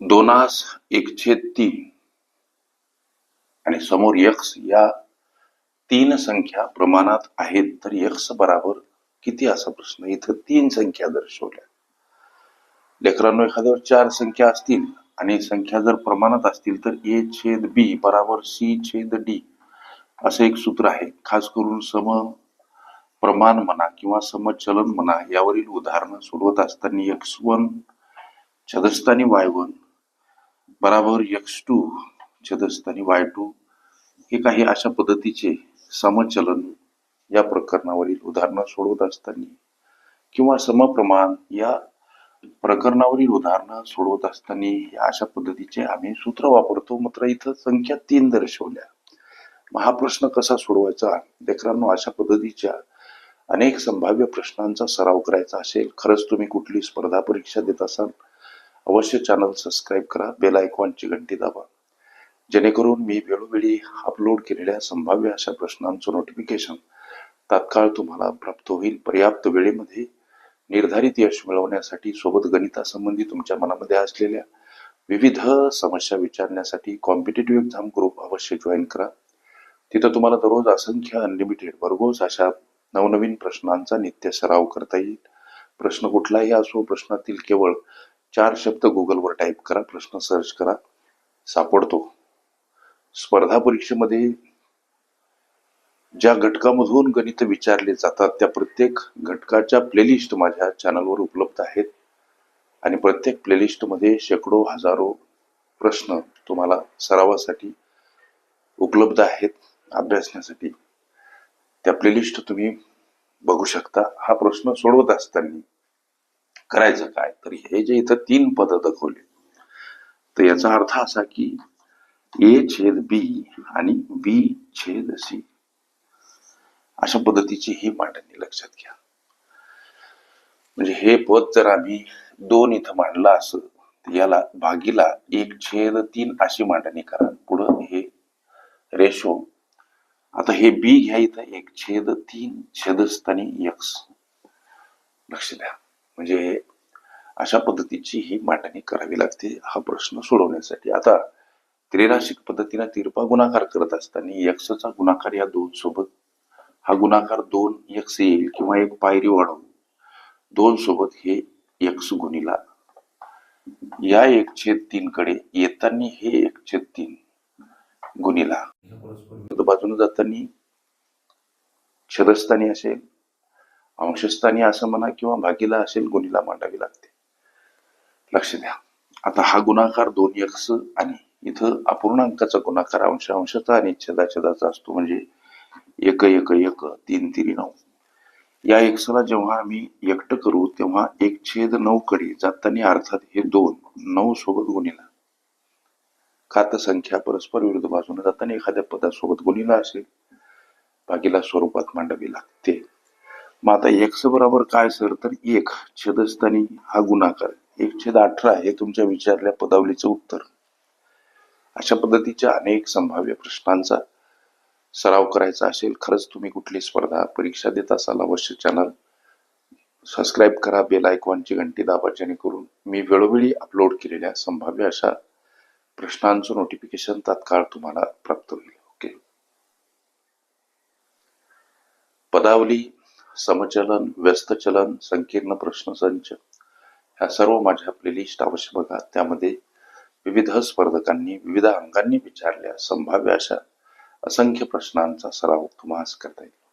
दोनास एकशे तीन. आणि समोर यक्स या तीन संख्या प्रमाणात आहेत तर यक्स बराबर किती असा प्रश्न? इथं तीन संख्या दर्शवल्या. लेकरांनो एखाद्यावर चार संख्या असतील आणि संख्या जर प्रमाणात असतील तर ए छेद बी बराबर सी छेद डी असं एक सूत्र आहे. खास करून सम प्रमाण म्हणा किंवा समचलन म्हणा यावरील उदाहरणं सोडवत असताना एक्स वन छदस्थानी वाय वन बराबर एक्स टू छदस्थानी वाय टू हे काही अशा पद्धतीचे समचलन या प्रकरणावरील उदाहरणं सोडवत असताना किंवा समप्रमाण या प्रकरणावरील उदाहरणं सोडवत असताना या अशा पद्धतीचे आम्ही सूत्र वापरतो. मात्र इथं संख्या तीन दर्शवल्या. मग हा प्रश्न कसा सोडवायचा? लेकरांनो अशा पद्धतीच्या अनेक संभाव्य प्रश्नांचा सराव करायचा असेल. खरंच तुम्ही कुठली स्पर्धा परीक्षा देत असाल? अवश्य चॅनल सबस्क्राईब करा. बेल आयकॉनची घंटी दाबा. जेणेकरून मी वेळोवेळी अपलोड केलेल्या संभाव्य अशा प्रश्नांचं नोटिफिकेशन तात्काळ तुम्हाला प्राप्त होईल. पर्याप्त वेळेमध्ये निर्धारित यश मिळवण्यासाठी सोबत गणितासंबंधी तुमच्या मनामध्ये असलेल्या विविध समस्या विचारण्यासाठी कॉम्पिटेटिव्ह एक्झाम ग्रुप अवश्य जॉईन करा. तिथं तुम्हाला दररोज असंख्य अनलिमिटेड भरघोस अशा नवनवीन प्रश्नांचा नित्य सराव करता येईल. प्रश्न कुठलाही असो प्रश्नातील केवळ चार शब्द गुगलवर टाईप करा प्रश्न सर्च करा सापडतो. स्पर्धा परीक्षेमध्ये ज्या घटकामधून गणित विचारले जातात त्या प्रत्येक घटकाच्या प्लेलिस्ट माझ्या चॅनलवर उपलब्ध आहेत. आणि प्रत्येक प्लेलिस्टमध्ये शेकडो हजारो प्रश्न तुम्हाला सरावासाठी उपलब्ध आहेत अभ्यासण्यासाठी. त्या प्लेलिस्ट तुम्ही बघू शकता. हा प्रश्न सोडवत असताना करायचं काय? तर हे जे इथं तीन पद दाखवले तर याचा अर्थ असा की ए छेद बी आणि बी छेद सी. अशा पद्धतीची ही मांडणी लक्षात घ्या. म्हणजे हे पद जर आम्ही दोन इथं मांडलं असं तर याला भागीला एक छेद तीन अशी मांडणी करा. पुढं हे रेशो. आता हे बी घ्या इथं एक छेद तीन छेदस्थानी यक्स. लक्ष द्या. म्हणजे अशा पद्धतीची ही मांडणी करावी लागते हा प्रश्न सोडवण्यासाठी. आता त्रिराशिक पद्धतीने तिरपा गुणाकार करत असताना यक्षचा गुणाकार या दोन सोबत हा गुणाकार दोन यक्स येईल किंवा एक पायरी वाढवून दोन सोबत हे यक्स गुणीला. या एक छेद तीन कडे येताना हे एक छेद तीन गुणीला. बाजूने जाताना छेदस्थानी असेल अंशस्थानी असं म्हणा किंवा भागीला असेल गुणीला मांडावी लागते. लक्ष द्या. आता हा गुणाकार दोन यक्स आणि इथं अपूर्णांकाचा गुणाकार अंश अंशाचा आणि छेदा छेदाचा असतो. म्हणजे एक एक एक तीन तीन नऊ. या एक्सला जेव्हा आम्ही एकट करू तेव्हा एक छेद नऊ कडे जाताना अर्थात हे दोन नऊ सोबत गुणीला. खात संख्या परस्पर विरुद्ध बाजूने जाताना एखाद्या पदासोबत गुणीला असेल भागीला स्वरूपात मांडावी लागते. मग आता एक्स बरोबर काय सर? तर एक छेदस्थानी हा गुणाकार. एक छेद अठरा हे तुमच्या विचारल्या पदावलीचं उत्तर. अशा पद्धतीच्या अनेक संभाव्य प्रश्नांचा सराव करायचा असेल खरंच तुम्ही कुठली स्पर्धा परीक्षा देत असाल अवश्य चॅनल सबस्क्राईब करा बेल आयकॉनची घंटी दाबा जेणेकरून मी वेळोवेळी अपलोड केलेल्या संभाव्य अशा प्रश्नांचं नोटिफिकेशन तात्काळ तुम्हाला प्राप्त होईल. ओके पदावली समचलन व्यस्तचलन संकीर्ण प्रश्नसंच ह्या सर्व माझ्या प्लेलिस्ट अवश्य बघा. त्यामध्ये विविध स्पर्धकांनी विविध अंगांनी विचारल्या संभाव्य अशा असंख्य प्रश्नांचा सराव तुम्हाला करता येईल.